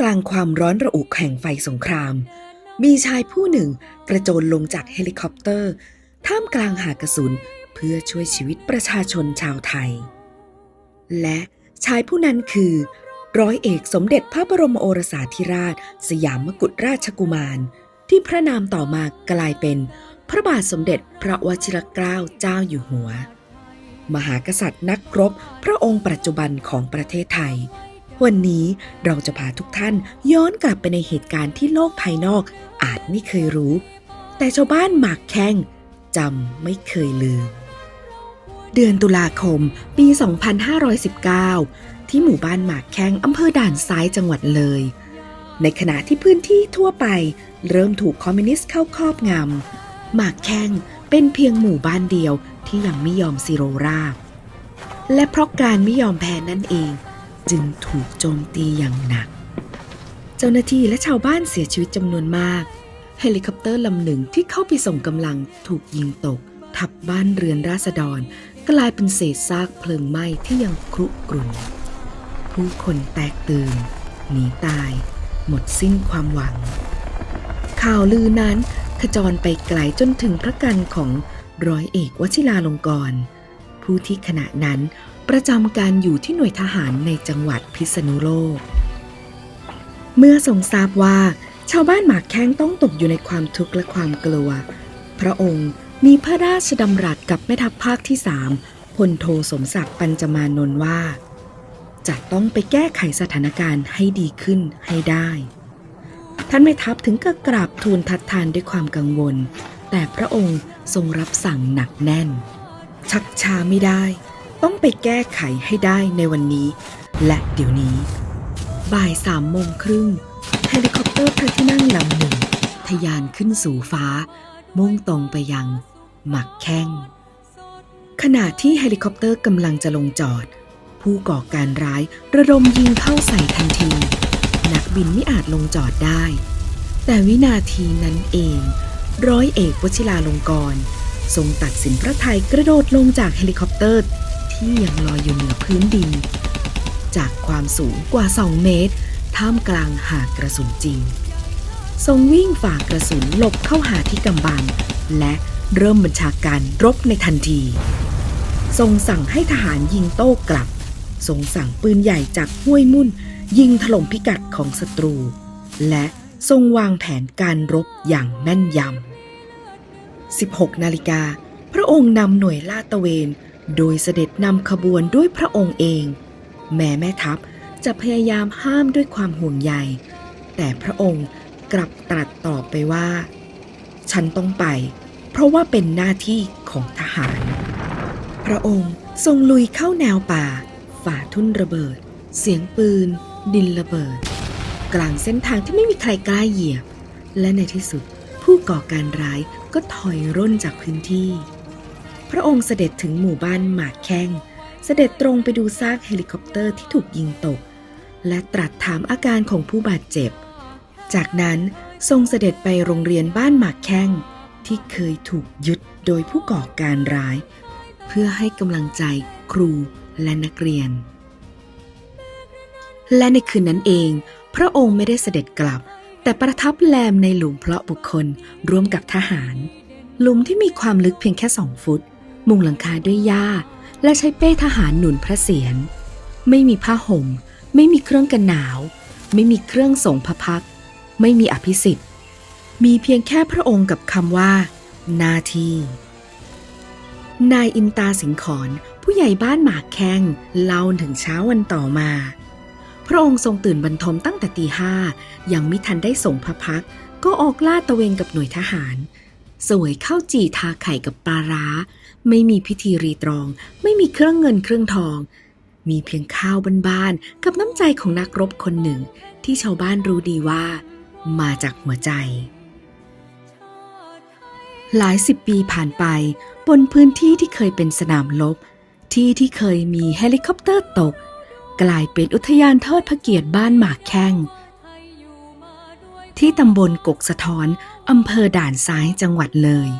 กลางความร้อนระอุแห่งไฟสงคราม มีชายผู้หนึ่งกระโจนลงจากเฮลิคอปเตอร์ ท่ามกลางหากระสุนเพื่อช่วยชีวิตประชาชนชาวไทย และชายผู้นั้นคือ ร้อยเอกสมเด็จพระบรมโอรสาธิราช สยามกุฎราชกุมาร ที่พระนามต่อมากลายเป็น พระบาทสมเด็จพระวชิรเกล้าเจ้าอยู่หัว มหากษัตริย์นักรบพระองค์ปัจจุบันของประเทศไทย วันนี้เราจะพาทุกท่านย้อนกลับไปในเหตุการณ์ที่โลกภายนอกอาจไม่เคยรู้ แต่ชาวบ้านหมากแข้งจำไม่เคยลืม เดือนตุลาคมปี 2519 ที่หมู่บ้านหมากแข้งอำเภอด่านซ้ายจังหวัดเลย ในขณะที่พื้นที่ทั่วไป เริ่มถูกคอมมิวนิสต์เข้าครอบงำหมากแข้งเป็นเพียงหมู่บ้านเดียวที่ยังไม่ยอมซิโรราบและเพราะการไม่ยอมแพ้นั่นเอง จึงถูกโจมตีอย่างหนัก เจ้าหน้าที่และชาวบ้านเสียชีวิตจำนวนมาก เฮลิคอปเตอร์ลำหนึ่งที่เข้าไปส่งกำลังถูกยิงตก ทับบ้านเรือนราษฎร กลายเป็นเศษซากเพลิงไหม้ที่ยังครุกรุ่น ผู้คนแตกตื่น หนีตาย หมดสิ้นความหวัง ข่าวลือนั้นขจรไปไกลจนถึงพระกันของร้อยเอกวชิราลงกรณ์ผู้ที่ขณะนั้น ประจำการอยู่ที่หน่วยทหารในจังหวัดพิษณุโลก เมื่อทรงทราบว่า ชาวบ้านหมากแข้งต้องตกอยู่ในความทุกข์และความกลัว พระองค์มีพระราชดำรัสกับแม่ทัพภาคที่สามพลโทสมศักดิ์ปัญจมานนท์ว่า จะต้องไปแก้ไขสถานการณ์ให้ดีขึ้นให้ได้ ท่านแม่ทัพถึงกับกราบทูลทัดทานด้วยความกังวล แต่พระองค์ทรงรับสั่งหนักแน่น ชักช้าไม่ได้ ต้องไปแก้ไขให้ได้ในวันนี้ และเดี๋ยวนี้ บ่ายสามโมงครึ่งเฮลิคอปเตอร์พระที่นั่งลำหนึ่งทะยานขึ้นสู่ฟ้า มุ่งตรงไปยัง หมักแข้ง ขณะที่เฮลิคอปเตอร์กำลังจะลงจอด ผู้ก่อการร้ายระดมยิงเข้าใส่ทันที นักบินไม่อาจลงจอดได้ แต่วินาทีนั้นเอง ร้อยเอกวชิราลงกรณทรงตัดสินพระไทยกระโดดลงจากเฮลิคอปเตอร์ ที่ยังลอยอยู่เหนือพื้นดิน จากความสูงกว่า 2 เมตร ท่ามกลางหากระสุนจริง ทรงวิ่งฝ่ากระสุนหลบเข้าหาที่กำบัง และเริ่มบัญชาการรบในทันที ทรงสั่งให้ทหารยิงโต้กลับ ทรงสั่งปืนใหญ่จากห้วยมุ่น ยิงถล่มพิกัดของศัตรู และทรงวางแผนการรบอย่างแม่นยำ 16 นาฬิกา พระองค์นำหน่วยลาดตระเวน โดยเสด็จนำขบวนด้วยพระองค์เอง แม้แม่ทัพจะพยายามห้ามด้วยความห่วงใย แต่พระองค์กลับตรัสตอบไปว่า ฉันต้องไป เพราะว่าเป็นหน้าที่ของทหาร พระองค์ทรงลุยเข้าแนวป่า ฝ่าทุ่นระเบิด เสียงปืน ดินระเบิด กลางเส้นทางที่ไม่มีใครกล้าเหยียบ และในที่สุดผู้ก่อการร้ายก็ถอยร่นจากพื้นที่ พระองค์เสด็จถึงหมู่บ้านหมากแข้ง เสด็จตรงไปดูซากเฮลิคอปเตอร์ที่ถูกยิงตก และตรัสถามอาการของผู้บาดเจ็บ จากนั้นทรงเสด็จไปโรงเรียนบ้านหมากแข้ง ที่เคยถูกยึดโดยผู้ก่อการร้าย เพื่อให้กำลังใจครูและนักเรียน และในคืนนั้นเอง พระองค์ไม่ได้เสด็จกลับ แต่ประทับแรมในหลุมเพลาะบุคคลร่วมกับทหาร หลุมที่มีความลึกเพียงแค่สองฟุต มุงหลังคาด้วยหญ้า และใช้เป้ทหารหนุนพระเศียร ไม่มีผ้าห่ม ไม่มีเครื่องกันหนาว ไม่มีเครื่องส่งพระพัก ไม่มีอภิสิทธิ์ มีเพียงแค่พระองค์กับคำว่าหนาทีนายอินตาสิงขอนผู้ใหญ่บ้านหมากแข้งเล่าถึงเช้าวันต่อมา พระองค์ทรงตื่นบรรทมตั้งแต่ตีห้ายังไม่ทันได้ส่งพระพัก ก็ออกลาดตะเวนกับหน่วยทหาร สวยข้าวจี่ทาไข่กับปลาร้า ไม่มีพิธีรีตรอง ไม่มีเครื่องเงินเครื่องทอง มีเพียงข้าวบ้านๆกับน้ำใจของนักรบคนหนึ่ง ที่ชาวบ้านรู้ดีว่า มาจากหัวใจ หลายสิบปีผ่านไป บนพื้นที่ที่เคยเป็นสนามรบที่ที่เคยมีเฮลิคอปเตอร์ตก กลายเป็นอุทยานเทิดพระเกียรติบ้านหมากแข้งที่ตำบลกกสะท้อน อำเภอด่านซ้ายจังหวัดเลย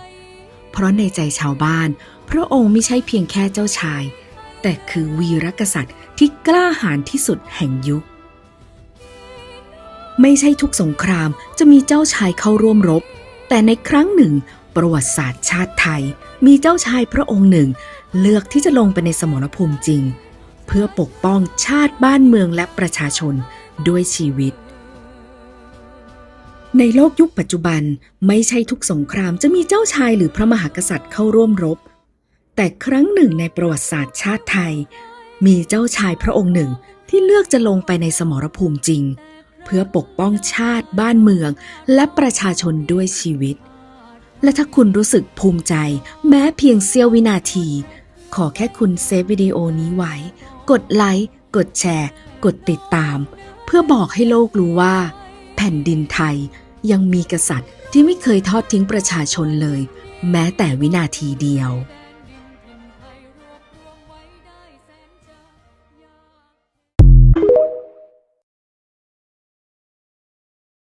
เพราะในใจชาวบ้าน พระองค์ไม่ใช่เพียงแค่เจ้าชาย แต่คือวีรกษัตริย์ที่กล้าหาญที่สุดแห่งยุค ไม่ใช่ทุกสงครามจะมีเจ้าชายเข้าร่วมรบ แต่ในครั้งหนึ่ง ประวัติศาสตร์ชาติไทย มีเจ้าชายพระองค์หนึ่ง เลือกที่จะลงไปในสมรภูมิจริง เพื่อปกป้องชาติบ้านเมืองและประชาชนด้วยชีวิต ในโลกยุคปัจจุบันไม่ใช่ทุกสงครามจะมีเจ้าชายหรือพระมหากษัตริย์เข้าร่วมรบ แต่ครั้งหนึ่งในประวัติศาสตร์ชาติไทย มีเจ้าชายพระองค์หนึ่งที่เลือกจะลงไปในสมรภูมิจริง เพื่อปกป้องชาติบ้านเมือง และประชาชนด้วยชีวิต และถ้าคุณรู้สึกภูมิใจ แม้เพียงเสี้ยววินาที ขอแค่คุณเซฟวิดีโอนี้ไว้ กดไลค์กดแชร์ กดติดตาม เพื่อบอกให้โลกรู้ว่า แผ่นดินไทยยังมีกษัตริย์ที่ไม่เคยทอดทิ้งประชาชนเลย แม้แต่วินาทีเดียว